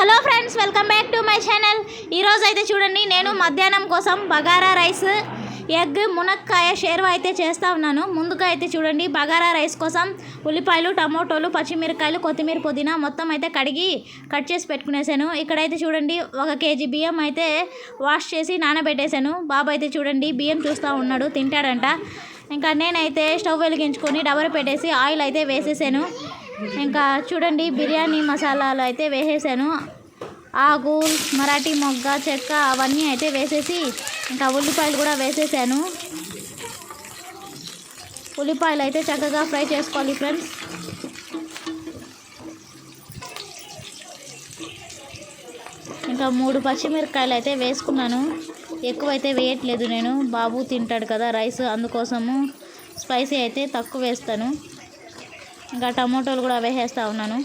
Hello friends welcome back to my channel. ఈరోజు అయితే చూడండి నేను మధ్యాహ్నం కోసం బగారా రైస్ ఎగ్ మునక్కాయ షేర్వా అయితే చేస్తూ ఉన్నాను. ముందుగా అయితే చూడండి బగారా రైస్ కోసం ఉల్లిపాయలు టమోటోలు పచ్చిమిరకాయలు కొత్తిమీర పుదీనా మొత్తం అయితే కడిగి కట్ చేసి పెట్టుకునేసాను. ఇక్కడైతే చూడండి ఒక కేజీ బియ్యం అయితే వాష్ చేసి నానబెట్టేశాను బాబు అయితే చూడండి బియ్యం చూస్తూ ఉన్నాడు తింటాడంట. ఇంకా నేనైతే స్టవ్ వెలిగించుకొని డబర్ పెట్టేసి ఆయిల్ అయితే వేసేసాను. ఇంకా చూడండి బిర్యానీ మసాలాలు అయితే వేసేసాను. ఆకు మరాఠీ మొగ్గ చెక్క అవన్నీ అయితే వేసేసి ఇంకా ఉల్లిపాయలు కూడా వేసేసాను. ఉల్లిపాయలు అయితే చక్కగా ఫ్రై చేసుకోవాలి ఫ్రెండ్స్. ఇంకా మూడు పచ్చిమిరపకాయలు అయితే వేసుకున్నాను. ఎక్కువైతే వేయట్లేదు నేను. బాబు తింటాడు కదా రైస్ అందుకోసము స్పైసీ అయితే తక్కువ వేస్తాను. ఇంకా టమోటోలు కూడా వేస్తూ ఉన్నాను.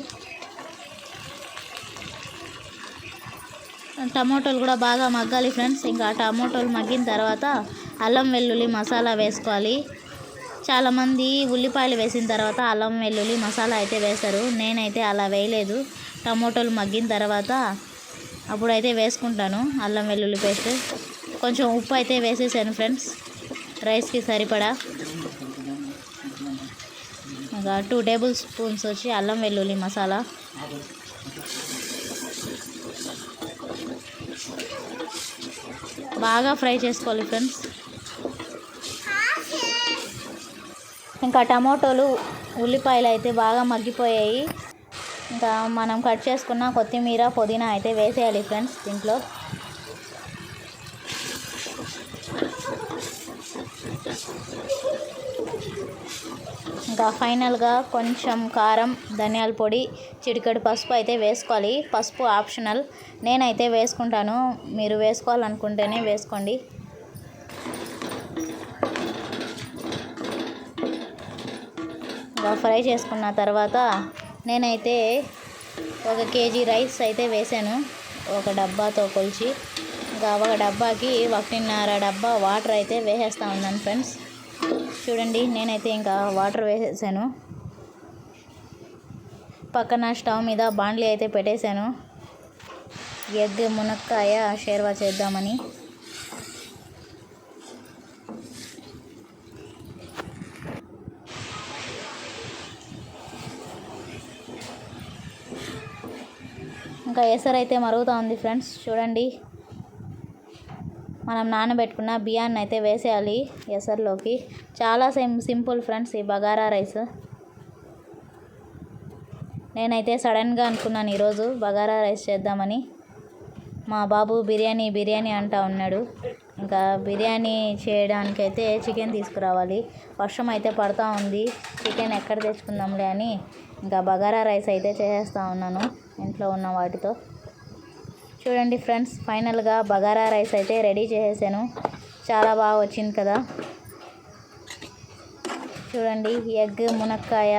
టమోటోలు కూడా బాగా మగ్గాలి ఫ్రెండ్స్. ఇంకా టమోటోలు మగ్గిన తర్వాత అల్లం వెల్లుల్లి మసాలా వేసుకోవాలి. చాలామంది ఉల్లిపాయలు వేసిన తర్వాత అల్లం వెల్లుల్లి మసాలా అయితే వేస్తారు. నేనైతే అలా వేయలేదు. టమోటోలు మగ్గిన తర్వాత అప్పుడైతే వేసుకుంటాను అల్లం వెల్లుల్లి పేస్ట్. కొంచెం ఉప్పు అయితే వేసేసాను ఫ్రెండ్స్. రైస్కి సరిపడా. ఇంకా టూ టేబుల్ స్పూన్స్ వచ్చి అల్లం వెల్లుల్లి మసాలా. బాగా ఫ్రై చేసుకోవాలి ఫ్రెండ్స్. ఇంకా టమోటోలు ఉల్లిపాయలు అయితే బాగా మగ్గిపోయాయి. ఇంకా మనం కట్ చేసుకున్న కొత్తిమీర పుదీనా అయితే వేసేయాలి ఫ్రెండ్స్ దీంట్లో. ఇంకా ఫైనల్గా కొంచెం కారం ధనియాల పొడి చిటికెడు పసుపు అయితే వేసుకోవాలి. పసుపు ఆప్షనల్. నేనైతే వేసుకుంటాను. మీరు వేసుకోవాలనుకుంటేనే వేసుకోండి. ఇంకా ఫ్రై చేసుకున్న తర్వాత నేనైతే ఒక కేజీ రైస్ అయితే వేసాను. ఒక డబ్బాతో కొలిచి. ఇంకా ఒక డబ్బాకి ఒకటిన్నర డబ్బా వాటర్ అయితే వేసేస్తా ఉన్నాను ఫ్రెండ్స్. చూడండి నేనైతే ఇంకా వాటర్ వేసేసాను. పక్కన స్టవ్ మీద బాండ్లీ అయితే పెట్టేశాను. ఎగ్ మునక్కాయ షేర్వా చేద్దామని. ఇంకా ఎసరు అయితే మరుగుతూ ఉంది ఫ్రెండ్స్ చూడండి. మనం నానబెట్టుకున్న బియ్యాన్ని అయితే వేసేయాలి ఎసర్లోకి. చాలా సిం సింపుల్ ఫ్రెండ్స్ ఈ బగారా రైస్. నేనైతే సడన్గా అనుకున్నాను ఈరోజు బగారా రైస్ చేద్దామని. మా బాబు బిర్యానీ బిర్యానీ అంటా ఉన్నాడు. ఇంకా బిర్యానీ చేయడానికైతే చికెన్ తీసుకురావాలి. వర్షం అయితే పడుతూ ఉంది. చికెన్ ఎక్కడ తెచ్చుకుందాంలే అని ఇంకా బగారా రైస్ అయితే చేసేస్తూ ఉన్నాను ఇంట్లో ఉన్న వాటితో. చూడండి ఫ్రెండ్స్ ఫైనల్గా బగారా రైస్ అయితే రెడీ చేసేసాను. చాలా బాగా వచ్చింది కదా. చూడండి ఎగ్ మునక్కాయ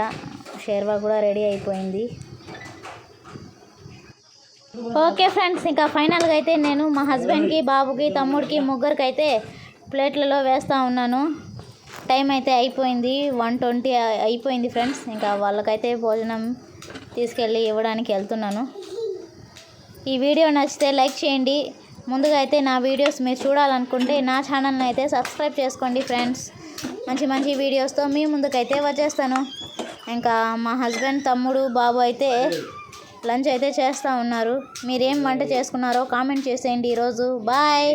షేర్వా కూడా రెడీ అయిపోయింది. ఓకే ఫ్రెండ్స్ ఇంకా ఫైనల్గా అయితే నేను మా హస్బెండ్కి బాబుకి తమ్ముడికి ముగ్గురికి అయితే ప్లేట్లలో వేస్తూ ఉన్నాను. టైం అయితే అయిపోయింది వన్ ట్వంటీ అయిపోయింది ఫ్రెండ్స్. ఇంకా వాళ్ళకైతే భోజనం తీసుకెళ్ళి ఇవ్వడానికి వెళ్తున్నాను. ఈ వీడియో నచ్చితే లైక్ చేయండి. ముందుగా అయితే నా వీడియోస్ మీరు చూడాలనుకుంటే నా ఛానల్ని అయితే సబ్స్క్రైబ్ చేసుకోండి ఫ్రెండ్స్. మంచి మంచి వీడియోస్తో మీ ముందుకైతే వచ్చేస్తాను. ఇంకా మా హస్బెండ్ తమ్ముడు బాబు అయితే లంచ్ అయితే చేస్తూ ఉన్నారు. మీరేం వంట చేసుకున్నారో కామెంట్ చేసేయండి ఈరోజు. బాయ్.